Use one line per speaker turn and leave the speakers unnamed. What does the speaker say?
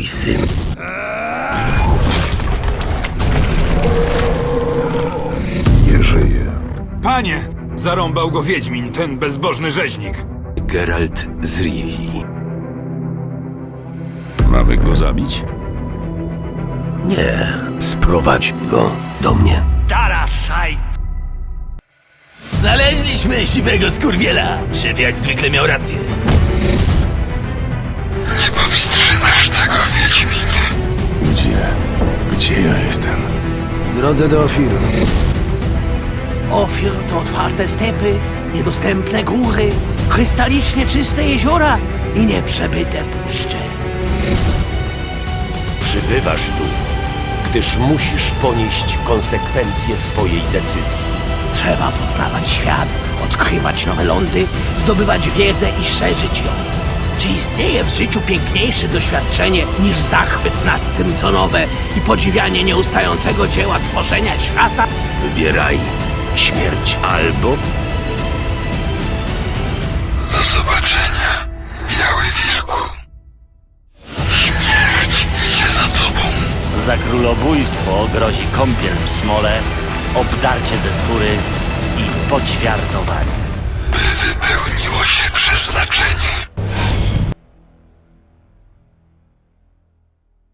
mój syn.
Nie żyje.
Panie! Zarąbał go Wiedźmin, ten bezbożny rzeźnik.
Geralt z Rivii.
Mamy go zabić?
Nie, sprowadź go do mnie.
Taraszaj! Znaleźliśmy siwego skurwiela. Szef jak zwykle miał rację.
Gdzie ja jestem?
W drodze do Ofiru.
Ofir to otwarte stepy, niedostępne góry, krystalicznie czyste jeziora i nieprzebyte puszcze.
Przybywasz tu, gdyż musisz ponieść konsekwencje swojej decyzji.
Trzeba poznawać świat, odkrywać nowe lądy, zdobywać wiedzę i szerzyć ją. Czy istnieje w życiu piękniejsze doświadczenie niż zachwyt nad tym, co nowe i podziwianie nieustającego dzieła tworzenia świata?
Wybieraj śmierć albo
Do zobaczenia, Biały Wilku. Śmierć idzie za tobą.
Za królobójstwo grozi kąpiel w smole, obdarcie ze skóry i poćwiartowanie.